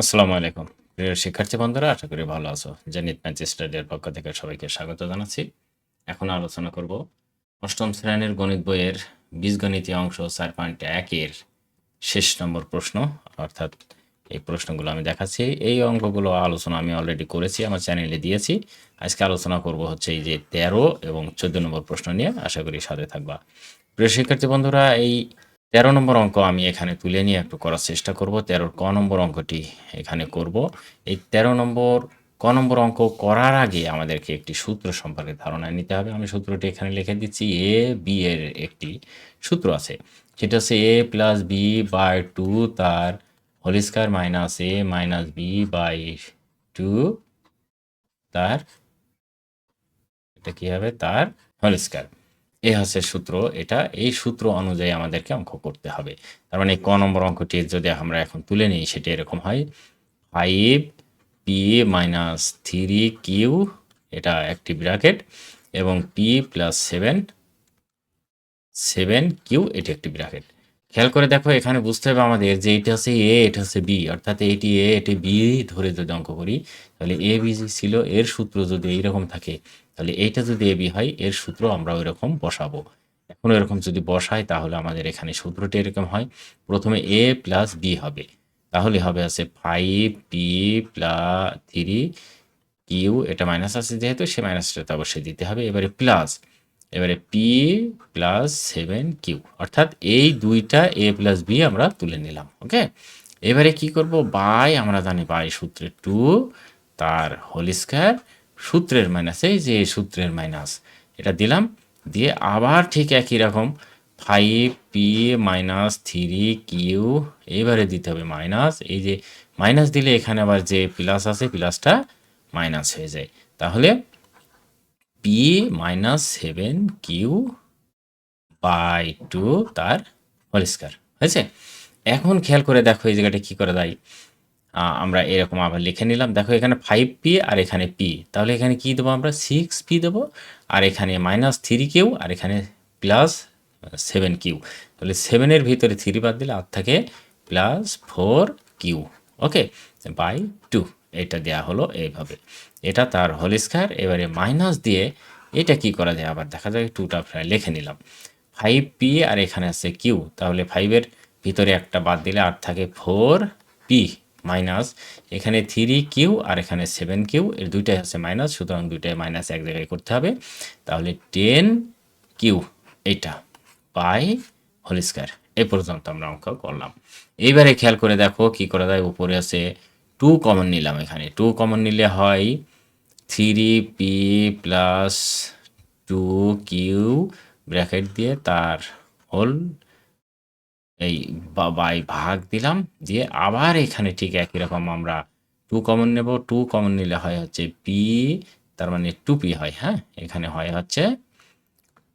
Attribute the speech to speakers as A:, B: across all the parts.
A: আসসালামু আলাইকুম। প্রিয় শিক্ষার্থী বন্ধুরা, আশা করি ভালো আছো। জেনিত ম্যাচ পক্ষ থেকে সবাইকে স্বাগত জানাচ্ছি। এখন আলোচনা করব অষ্টম শ্রেণির গণিত বইয়ের বীজগণিতী অংশ চার পয়েন্ট একের শেষ নম্বর প্রশ্ন। অর্থাৎ এই প্রশ্নগুলো আমি দেখাচ্ছি। এই অঙ্কগুলো আলোচনা আমি অলরেডি করেছি, আমার চ্যানেলে দিয়েছি। আজকে আলোচনা করব হচ্ছে এই যে তেরো এবং চোদ্দ নম্বর প্রশ্ন নিয়ে। আশা করি সাথে থাকবা। প্রিয় শিক্ষার্থী বন্ধুরা, এই তেরো নম্বর অঙ্ক আমি এখানে তুলে নিয়ে একটু করার চেষ্টা করব। তেরোর ক নম্বর অঙ্কটি এখানে করব। এই তেরো নম্বর, ক নম্বর অঙ্ক করার আগে আমাদেরকে একটি সূত্র সম্পর্কে ধারণা নিতে হবে। আমি সূত্রটি এখানে লিখে দিচ্ছি এ বি এর একটি সূত্র আছে। সেটা হচ্ছে A plus B by two তার whole square minus A minus B by two তার, এটা কি হবে? তার হোল স্কয়ার এ হচ্ছে সূত্র, এটা এই সূত্র অনুযায়ী আমাদেরকে অঙ্ক করতে হবে। তার মানে ক নম্বর অঙ্কটি যদি আমরা এখন তুলে নিই, সেটা এরকম হয় five P minus three Q এটা একটি ব্র্যাকেট এবং P plus seven seven Q এটি একটি ব্র্যাকেট খেয়াল করে দেখো, এখানে বুঝতে হবে আমাদের যে এটা হচ্ছে এ এটা হচ্ছে বি অর্থাৎ এটি এ এটি বি ধরে যদি অঙ্ক করি, তাহলে এ বি ছিল, এর সূত্র যদি এইরকম থাকে, তাহলে এইটা যদি এ বি হয়, এর সূত্র আমরা ওই রকম বসাবো। এখন এরকম যদি বসাই, তাহলে আমাদের এখানে সূত্রটি এরকম হয়, প্রথমে এ প্লাস বি হবে। তাহলে হবে আছে five P plus three Q এটা মাইনাস আছে যেহেতু, সে মাইনাসটা তো অবশ্যই দিতে হবে। এবারে প্লাস এবারে পি প্লাস সেভেন কিউ অর্থাৎ এই দুইটা এ প্লাস বি আমরা তুলে নিলাম ওকে এবারে কি করব? বাই আমরা জানি বাই সূত্রে টু তার হোল স্কয়ার সূত্রের মাইনাস এই যে সূত্রের মাইনাস এটা দিলাম, দিয়ে আবার ঠিক একই রকম five P minus three Q এবারে দিতে হবে মাইনাস এই যে মাইনাস দিলে এখানে আবার যে প্লাস আছে প্লাসটা মাইনাস হয়ে যায়। তাহলে P minus seven Q by two তার স্কয়ার হয়েছে? এখন খেয়াল করে দেখো এই জায়গাটা কী করে দেয় আমরা এরকম আবার লিখে নিলাম। দেখো এখানে ফাইভ পি আর এখানে পি তাহলে এখানে কি দেবো আমরা? সিক্স পি দেবো। আর এখানে মাইনাস থ্রি কিউ আর এখানে প্লাস সেভেন কিউ তাহলে সেভেনের ভিতরে থ্রি বাদ দিলে আর থাকে plus four Q okay by two এটা দেয়া হলো এইভাবে। এটা তার হোল স্কয়ার এবারে মাইনাস দিয়ে এটা কি করা যায়? আবার দেখা যায় টুটা প্রায় লিখে নিলাম। ফাইভ পি আর এখানে আছে কিউ তাহলে ফাইভের ভিতরে একটা বাদ দিলে আর থাকে ফোর পি মাইনাস এখানে থ্রি কিউ আর এখানে সেভেন কিউ এর দুইটাই হচ্ছে মাইনাস সুতরাং দুইটাই মাইনাস এক জায়গায় করতে হবে। তাহলে টেন কিউ এইটা পাই হোল স্কয়ার এই পর্যন্ত আমরা অঙ্ক করলাম। এইবারে খেয়াল করে দেখো কি করা যায়। উপরে আছে টু কমন নিলাম এখানে। টু কমন নিলে হয় three P plus two Q bracket দিয়ে তার হোল এই বাই ভাগ দিলাম। দিয়ে আবার এখানে ঠিক একই রকম আমরা টু কমন নেব। টু কমন নিলে হয় হচ্ছে পি তার মানে টু পি হয় হ্যাঁ? এখানে হয় হচ্ছে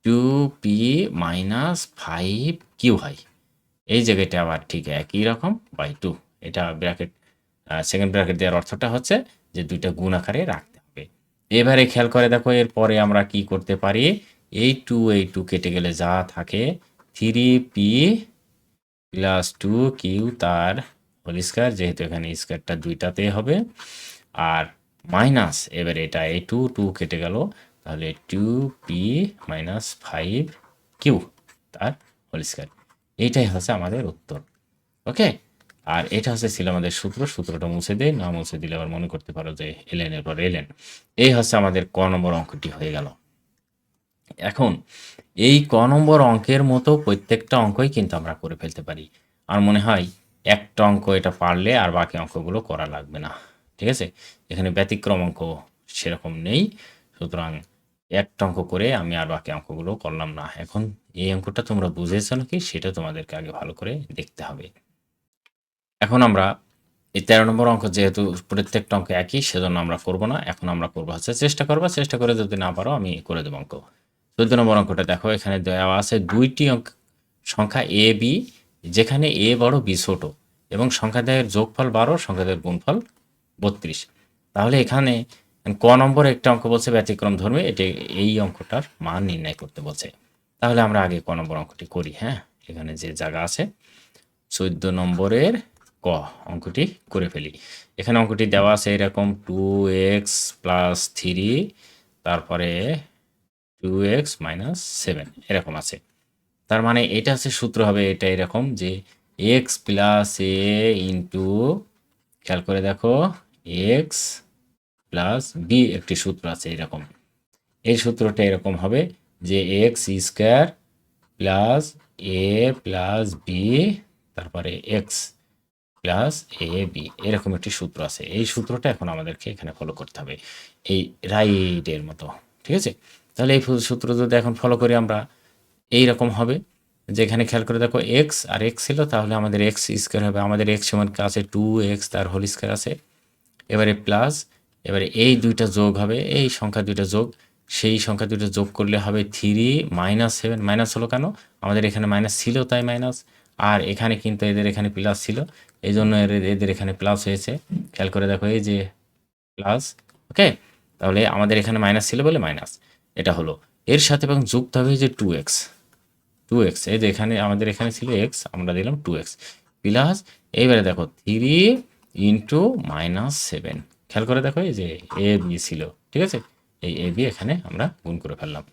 A: two P minus five Q হয়। এই জায়গাটা আবার ঠিক একই রকম বাই টু এটা ব্র্যাকেট সেকেন্ড ব্র্যাকেট দেওয়ার অর্থটা হচ্ছে যে দুইটা গুণ আকারে রাখতে হবে। এবারে খেয়াল করে দেখো, এরপরে আমরা কি করতে পারি? এই টু এই টু কেটে গেলে যা থাকে three P plus two Q তার হোল স্কয়ার যেহেতু এখানে স্কয়ারটা দুইটাতে হবে। আর মাইনাস এবারে এটা এই টু টু কেটে গেল, তাহলে two P minus five Q তার হোল স্কয়ার এইটাই হচ্ছে আমাদের উত্তর ওকে আর এটা হচ্ছে ছিল আমাদের সূত্র, সূত্রটা মুছে দেয় না মুছে দিলে আবার মনে করতে পারো যে এলেন এরপর এলেন এই হচ্ছে আমাদের ক নম্বর অঙ্কটি হয়ে গেল। এখন, এই ক নম্বর অঙ্কের মতো প্রত্যেকটা অঙ্কই কিন্তু আমরা করে ফেলতে পারি। আর মনে হয় একটা অঙ্ক এটা পারলে আর বাকি অঙ্কগুলো করা লাগবে না। ঠিক আছে? এখানে ব্যতিক্রম অঙ্ক সেরকম নেই। সুতরাং একটা অঙ্ক করে আমি আর বাকি অঙ্কগুলো করলাম না। এখন এই অঙ্কটা তোমরা বুঝেছ নাকি? সেটা তোমাদেরকে আগে ভালো করে দেখতে হবে। এখন আমরা এই তেরো নম্বর অঙ্ক যেহেতু প্রত্যেকটা অঙ্ক একই, সেজন্য আমরা করব না। এখন আমরা করব হচ্ছে চেষ্টা করব। চেষ্টা করে যদি না পারো, আমি করে দেবো অঙ্ক। চোদ্দ নম্বর অঙ্কটা দেখো, এখানে দেওয়া আছে দুইটি অঙ্ক, সংখ্যা এ, বি, যেখানে এ বড়, বি ছোট, এবং সংখ্যা দেয়ের যোগফল বারো সংখ্যা দেয়ের গুণফল বত্রিশ। তাহলে এখানে ক নম্বর একটা অঙ্ক বলছে ব্যতিক্রম ধর্মে, এটি এই অঙ্কটার মান নির্ণয় করতে বলছে। তাহলে আমরা আগে ক নম্বর অঙ্কটি করি হ্যাঁ? এখানে যে জায়গা আছে, চোদ্দ নম্বরের ক অঙ্কটি করে ফেলি। এখানে অঙ্কটি দেওয়া আছে এরকম টু এক্স প্লাস থ্রি তারপরে টু এক্স মাইনাস সেভেন এরকম আছে। তার মানে এটা আছে সূত্র হবে, এটা এরকম যে এক্স প্লাস এ ইন্টু খেয়াল করে দেখো এক্স প্লাস বি একটি সূত্র আছে এরকম। এই সূত্রটা এরকম হবে যে X square plus A plus B তারপরে এক্স প্লাস এ বি এরকম একটি সূত্র আছে। এই সূত্রটা এখন আমাদেরকে এখানে ফলো করতে হবে। এই রাইটের মতো, ঠিক আছে? তাহলে এই সূত্র যদি এখন ফলো করি আমরা এই রকম হবে। যেখানে খেয়াল করে দেখো এক্স আর এক্স ছিল, তাহলে আমাদের এক্স স্কোয়ার হবে। আমাদের এক্স সমান আছে টু এক্স তার হোল স্কোয়ার আছে। এবারে প্লাস এবারে এই দুইটা যোগ হবে, এই সংখ্যা দুইটা যোগ। সেই সংখ্যা দুটো যোগ করলে হবে থ্রি মাইনাস সেভেন মাইনাস হলো কেন? আমাদের এখানে মাইনাস ছিল, তাই মাইনাস আর এখানে কিন্তু এদের এখানে প্লাস ছিল। এই জন্য এদের এখানে প্লাস হয়েছে। খেয়াল করে দেখো এই যে প্লাস ওকে তাহলে আমাদের এখানে মাইনাস ছিল বলে মাইনাস এটা হলো। এর সাথে এবং যুক্ত হবে যে টু এক্স টু এক্স এই যে এখানে আমাদের এখানে ছিল এক্স আমরা দিলাম টু এক্স প্লাস এইবারে দেখো থ্রি ইন্টু মাইনাস সেভেন খেয়াল করে দেখো এই যে এ বি ছিল, ঠিক আছে? এই এ বি এখানে আমরা গুণ করে ফেললাম।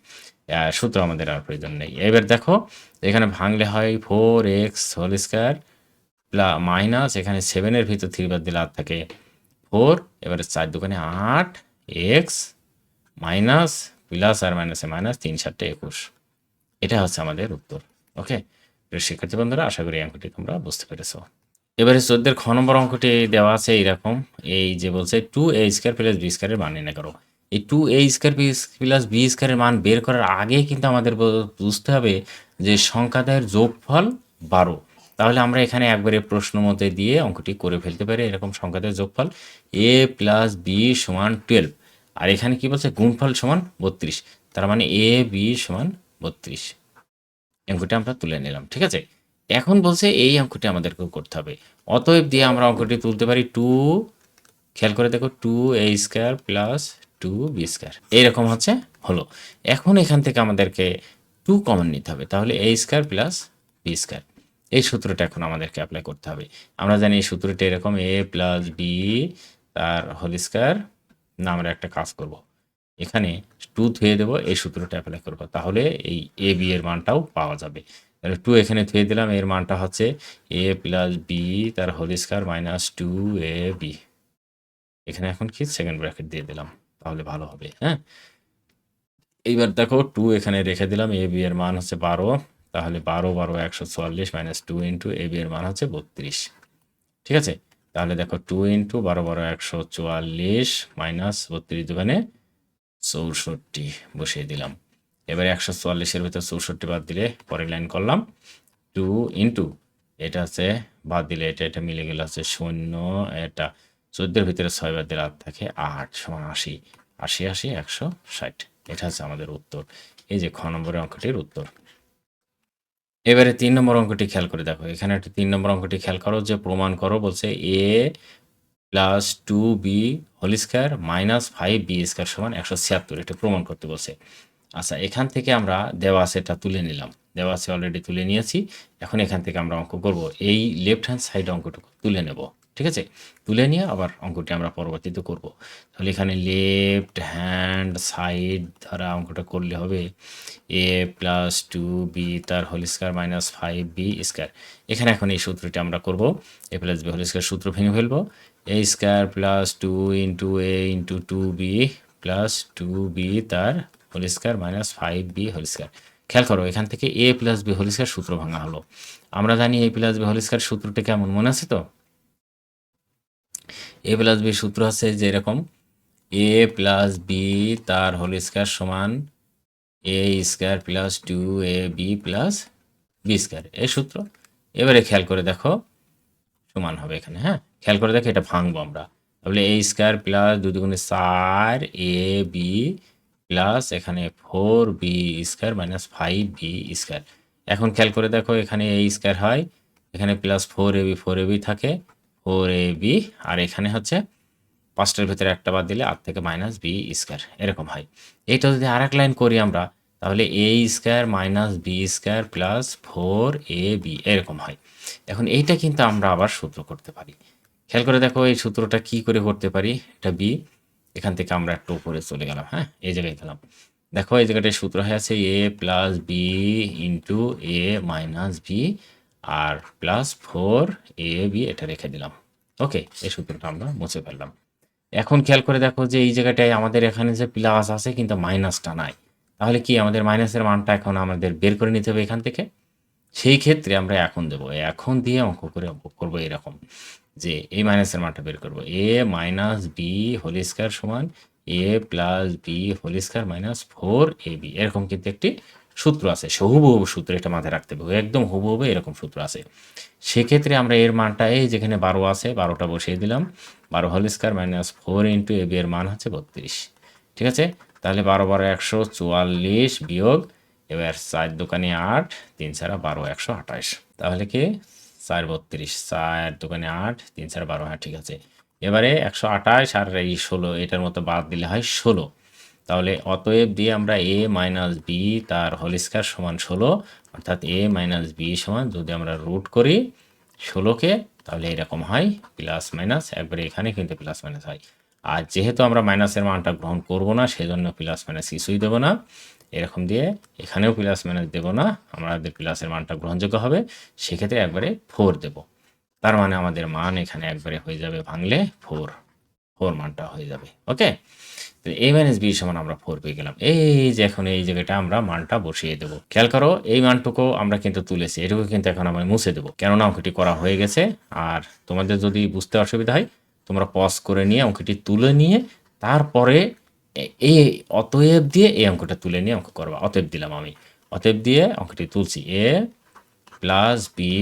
A: সূত্র আমাদের আর প্রয়োজন নেই। এবার দেখো, এখানে ভাঙলে হয় four X whole square plus minus, এখানে সেভেনের ভিতর থ্রি বাদ দিলে আর থাকে ফোর এবারে চার দোকানে আট এক্স মাইনাস প্লাস আর মাইনাসে মাইনাস, তিন সাতটা একুশ। এটা হচ্ছে আমাদের উত্তর, ওকে? শিক্ষার্থী বন্ধুরা, আশা করি অঙ্কটি তোমরা বুঝতে পেরেছ। এবারে চোদ্দের খ নম্বর অঙ্কটি দেওয়া আছে এইরকম, এই যে বলছে two A square plus B স্কোয়ারের মান নির্ণয় করো। এই two A square plus B স্কোয়ারের মান বের করার আগে কিন্তু আমাদের বুঝতে হবে যে সংখ্যাদের যোগফল বারো। তাহলে আমরা এখানে একবারে প্রশ্ন মতে দিয়ে অঙ্কটি করে ফেলতে পারি, এরকম সংখ্যাদের যোগফল এ প্লাস বি সমান টুয়েলভ আর এখানে কি বলছে? গুণফল সমান বত্রিশ। তার মানে এ বি সমান বত্রিশ। অঙ্কটি আমরা তুলে নিলাম, ঠিক আছে? এখন বলছে এই অঙ্কটি আমাদেরকে করতে হবে। অতএব দিয়ে আমরা অঙ্কটি তুলতে পারি টু খেয়াল করে দেখো two A square plus two B square এইরকম হচ্ছে, হলো। এখন এখান থেকে আমাদেরকে টু কমন নিতে হবে, তাহলে A square plus B square এই সূত্রটা এখন আমাদেরকে অ্যাপ্লাই করতে হবে। আমরা জানি এই সূত্রটা এরকম এ প্লাস বি তার হোল স্কোয়ার না আমরা একটা কাজ করব। এখানে টু থুয়ে দেবো, এই সূত্রটা অ্যাপ্লাই করব। তাহলে এই এ বি এর মানটাও পাওয়া যাবে। তাহলে টু এখানে থুয়ে দিলাম, এর মানটা হচ্ছে এ প্লাস বি তার whole square minus two A B এখানে এখন কি? সেকেন্ড ব্র্যাকেট দিয়ে দিলাম, তাহলে ভালো হবে হ্যাঁ? এইবার দেখো টু এখানে রেখে দিলাম এ বি এর মান হচ্ছে বারো। তাহলে বারো বারো একশো চুয়াল্লিশ minus two into A B এর মান হচ্ছে বত্রিশ। ঠিক আছে? তাহলে দেখো টু ইন্টু বারো বারো একশো চুয়াল্লিশ মাইনাস বত্রিশ দোকানে চৌষট্টি বসিয়ে দিলাম। এবারে একশো চুয়াল্লিশের ভিতর চৌষট্টি বাদ দিলে পরের লাইন করলাম। টু ইন্টু এটা হচ্ছে বাদ দিলে এটা এটা মিলে গেলে হচ্ছে শূন্য, এটা চোদ্দের ভিতরে ছয় বাদ দিলে আর থাকে আট সমান আশি। আশি আশি, একশো ষাট। এটা হচ্ছে আমাদের উত্তর। এই যে খ নম্বরের অঙ্কটির উত্তর। এবারে তিন নম্বর অঙ্কটি খেয়াল করে দেখো। এখানে একটা তিন নম্বর অঙ্কটি খেয়াল করো যে প্রমাণ করো, বলছে A plus two B whole square minus five B square সমান একশো ছিয়াত্তর। এটা প্রমাণ করতে বলছে। আচ্ছা এখান থেকে আমরা দেওয়া আছে এটা তুলে নিলাম। দেওয়া আছে অলরেডি তুলে নিয়েছি। এখন এখান থেকে আমরা অঙ্ক করব। এই লেফট হ্যান্ড সাইড অঙ্কটুকু তুলে নেব। ঠিক আছে? তুলে নিয়ে আবার অঙ্কটি আমরা পরবর্তীতে করব। তাহলে এখানে লেফট হ্যান্ড সাইড দ্বারা অঙ্কটা করলে হবে এ প্লাস টু বি তার whole square minus five B square এখানে এখন এই সূত্রটি আমরা করব। A plus B whole square সূত্র ভেঙে ফেলব। A square plus two into A into two B plus two B তার whole square minus five B whole square খেয়াল করো, এখান থেকে A plus B whole square সূত্র ভাঙা হলো। আমরা জানি A plus B whole square সূত্রটা কেমন, মনে আছে তো? এ প্লাস বি সূত্র আছে যে এরকম এ প্লাস বি তার হোল স্কোয়ার সমান A square plus two A B plus B square এই সূত্র। এবারে খেয়াল করে দেখো, সমান হবে এখানে হ্যাঁ? খেয়াল করে দেখো এটা ভাঙবো আমরা। তাহলে এ স্কোয়ার প্লাস দুই দুগুণে চার এ বি প্লাস এখানে four B square minus five B square এখন খেয়াল করে দেখো এখানে এ স্কোয়ার হয়, এখানে plus four A B four A B থাকে। ফোর এ বি, আর এখানে হচ্ছে পাঁচটার ভিতরে একটা বাদ দিলে আট থেকে মাইনাস বি স্কোয়ার, এরকম হয়। এইটা যদি আর এক লাইন করি আমরা, তাহলে A square minus B square plus four A B, এরকম হয়। এখন এইটা কিন্তু আমরা আবার সূত্র করতে পারি। খেয়াল করে দেখো এই সূত্রটা কি করে করতে পারি? এটা বি, এখান থেকে আমরা একটু উপরে চলে গেলাম হ্যাঁ? এই জায়গায় গেলাম। দেখো এই জায়গাটায় সূত্র হয়ে আছে A plus B into A minus B R plus four A B এটা রেখে দিলাম। ওকে এই সূত্রটা আমরা মুছে ফেললাম। এখন খেয়াল করে দেখো যে এই জায়গাটায় আমাদের এখানে যে প্লাস আছে কিন্তু মাইনাসটা নাই। তাহলে কি আমাদের মাইনাসের মানটা এখন আমাদের বের করে নিতে হবে এখান থেকে? সেই ক্ষেত্রে আমরা এখন দেবো। এখন দিয়ে অঙ্ক করে করব এরকম যে এই মাইনাসের মানটা বের করব। A minus B whole square সমান A plus B whole square minus four A B এরকম কিন্তু একটি সূত্র আছে। হুবহু সূত্র এটা মাথায় রাখতে হবে। একদম হুবহু এরকম সূত্র আছে। সেক্ষেত্রে আমরা এর মানটা এই যেখানে বারো আছে, বারোটা বসিয়ে দিলাম। বারো whole square minus four into A B এর মান হচ্ছে বত্রিশ। ঠিক আছে? তাহলে বারো বারো একশো চুয়াল্লিশ বিয়োগ, এবার চার দোকানে আট, তিন ছাড়া বারো একশো আঠাশ। তাহলে কি? চার বত্রিশ, চার দোকানে আট, তিন ছাড়া বারো হ্যাঁ ঠিক আছে। এবারে একশো আঠাশ আর এই ষোলো, এটার মতো বাদ দিলে হয় ষোলো। তাহলে অতএব দিয়ে আমরা এ মাইনাস বি তার হোল স্কয়ার সমান ষোলো, অর্থাৎ এ মাইনাস বি সমান যদি আমরা রুট করি ষোলোকে, তাহলে এরকম হয়, প্লাস মাইনাস, একবারে এখানে কিন্তু প্লাস মাইনাস হয়। আর যেহেতু আমরা মাইনাসের মানটা গ্রহণ করব না, সেজন্য প্লাস মাইনাস কিছুই দেবো না। এরকম দিয়ে এখানেও প্লাস মাইনাস দেবো না, আমাদের প্লাসের মানটা গ্রহণযোগ্য হবে, সেক্ষেত্রে একবারে ফোর দেব। তার মানে আমাদের মান এখানে একবারে হয়ে যাবে ভাঙলে ফোর ফোর মানটা হয়ে যাবে ওকে তো এ মাইনাস বি সমান আমরা ফোর পেয়ে গেলাম। এই যে এখন এই জায়গাটা আমরা মানটা বসিয়ে দেবো। খেয়াল করো, এই মানটুকু আমরা কিন্তু তুলেছি, এটুকু কিন্তু এখন আমরা মুছে দেবো। কেননা অঙ্কটি করা হয়ে গেছে, আর তোমাদের যদি বুঝতে অসুবিধা হয়, তোমরা পজ করে নিয়ে অঙ্কটি তুলে নিয়ে তারপরে এই অতএব দিয়ে এই অঙ্কটা তুলে নিয়ে অঙ্ক করবা। অতএব দিলাম আমি। অতএব দিয়ে অঙ্কটি তুলছি। A plus B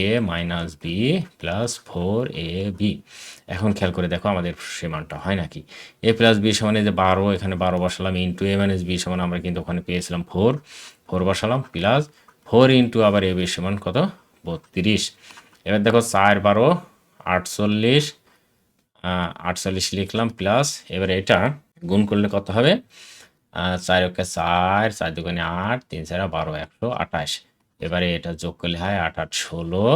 A: A minus B plus four A B এখন খেয়াল করে দেখো আমাদের সে হয় নাকি? এ প্লাস বি সমানে যে বারো, এখানে বারো বসালাম ইন্টু এ মাইনাস বি সমান আমরা কিন্তু ওখানে পেয়েছিলাম ফোর ফোর বসালাম প্লাস ফোর ইন্টু আবার এ বি সমান কত? বত্রিশ। এবার দেখো চার, বারো, আটচল্লিশ আটচল্লিশ লিখলাম প্লাস এবার এটা গুণ করলে কত হবে? চার ওকে চার চার দোকানে আট, তিন চার বারো, একশো আঠাশ। এবারে এটা যোগ করলে হয় আট আট, ষোলো।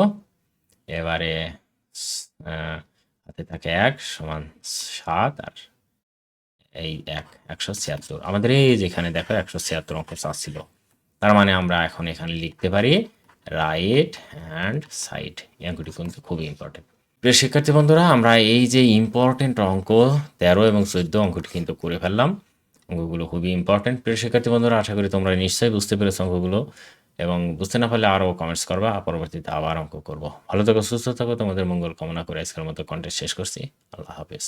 A: এবারে হাতে থাকে এক সমান সাত আর এই এক, একশো ছিয়াত্তর। আমাদের এই যেখানে দেখো একশো ছিয়াত্তর অঙ্ক চাচ্ছিল তার মানে আমরা এখন এখানে লিখতে পারি রাইট হ্যান্ড সাইড। এই অঙ্কটি কিন্তু খুবই ইম্পর্টেন্ট প্রিয় শিক্ষার্থী বন্ধুরা, আমরা এই যে ইম্পর্টেন্ট অঙ্ক, তেরো এবং চোদ্দ অঙ্কটি কিন্তু করে ফেললাম। অঙ্কগুলো খুবই ইম্পর্টেন্ট প্রিয় শিক্ষার্থী বন্ধুরা, আশা করি তোমরা নিশ্চয়ই বুঝতে পেরেছ অঙ্কগুলো। এবং বুঝতে না পারলে আরও কমেন্টস করবা। পরবর্তীতে আবার অঙ্ক করব। ভালো থাকো, সুস্থ থাকো। তোমাদের মঙ্গল কামনা করে আজকের মতো কন্টেস্ট শেষ করছি। আল্লাহ হাফেজ।